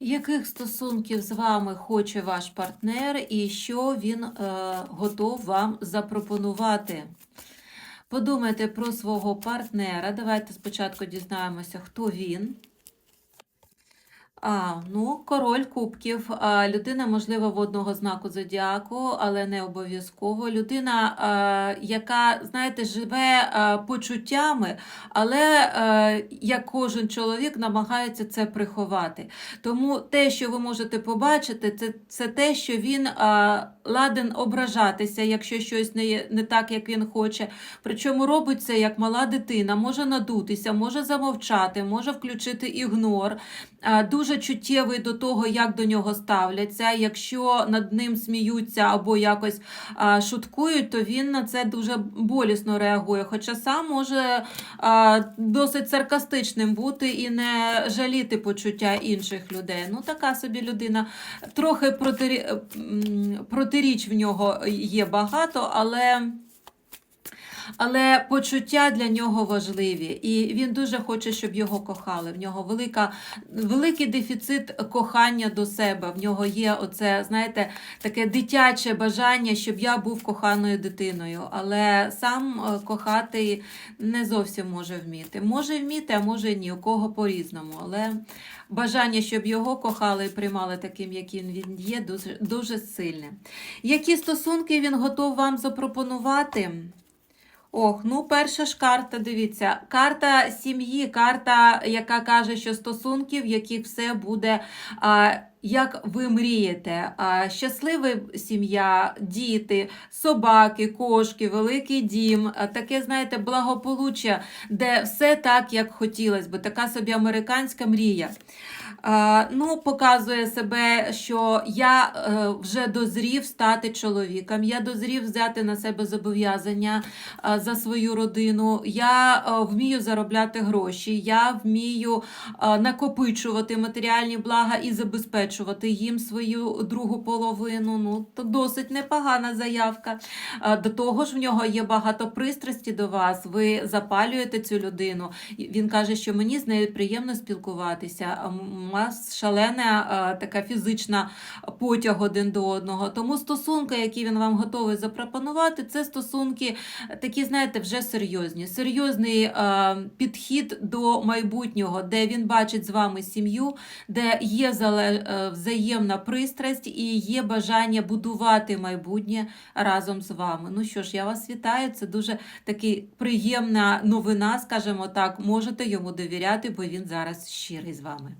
Яких стосунків з вами хоче ваш партнер і що він е, готов вам запропонувати? Подумайте про свого партнера. Давайте спочатку дізнаємося, хто він. А, ну, король кубків. А, людина, можливо, водного знаку зодіаку, але не обов'язково. Людина, а, яка, знаєте, живе а, почуттями, але а, як кожен чоловік намагається це приховати. Тому те, що ви можете побачити, це, це те, що він а, ладен ображатися, якщо щось не, є- не так, як він хоче. Причому робить це як мала дитина, може надутися, може замовчати, може включити ігнор. А, Дуже чуттєвий до того, як до нього ставляться. Якщо над ним сміються або якось а, шуткують, то він на це дуже болісно реагує. Хоча сам може а, досить саркастичним бути і не жаліти почуття інших людей. Ну, така собі людина. Трохи протирі... протиріч в нього є багато, але. Але почуття для нього важливі, і він дуже хоче, щоб його кохали. В нього велика, великий дефіцит кохання до себе. В нього є оце, знаєте, таке дитяче бажання, щоб я був коханою дитиною. Але сам е, кохати не зовсім може вміти. Може вміти, а може ні, у кого по-різному. Але бажання, щоб його кохали і приймали таким, яким він є, дуже, дуже сильне. Які стосунки він готов вам запропонувати? Ох, ну перша ж карта, дивіться, карта сім'ї, карта, яка каже, що стосунків, в яких все буде. А, як ви мрієте, щаслива сім'я, діти, собаки, кошки, великий дім, таке, знаєте, благополуччя, де все так, як хотілося би, така собі американська мрія. Ну, показує себе, що я е, вже дозрів стати чоловіком, я дозрів взяти на себе зобов'язання за свою родину, я е, вмію заробляти гроші, я вмію е, накопичувати матеріальні блага і забезпечувати їм свою другу половину. Ну, то досить непогана заявка. Е, До того ж, в нього є багато пристрасті до вас. Ви запалюєте цю людину. Він каже, що мені з нею приємно спілкуватися. У вас шалена е, така фізична потяг один до одного. Тому стосунки, які він вам готовий запропонувати, це стосунки е, такі, знаєте, вже серйозні. Серйозний е, підхід до майбутнього, де він бачить з вами сім'ю, де є е, взаємна пристрасть і є бажання будувати майбутнє разом з вами. Ну що ж, я вас вітаю. Це дуже таки приємна новина, скажімо так. Можете йому довіряти, бо він зараз щирий з вами.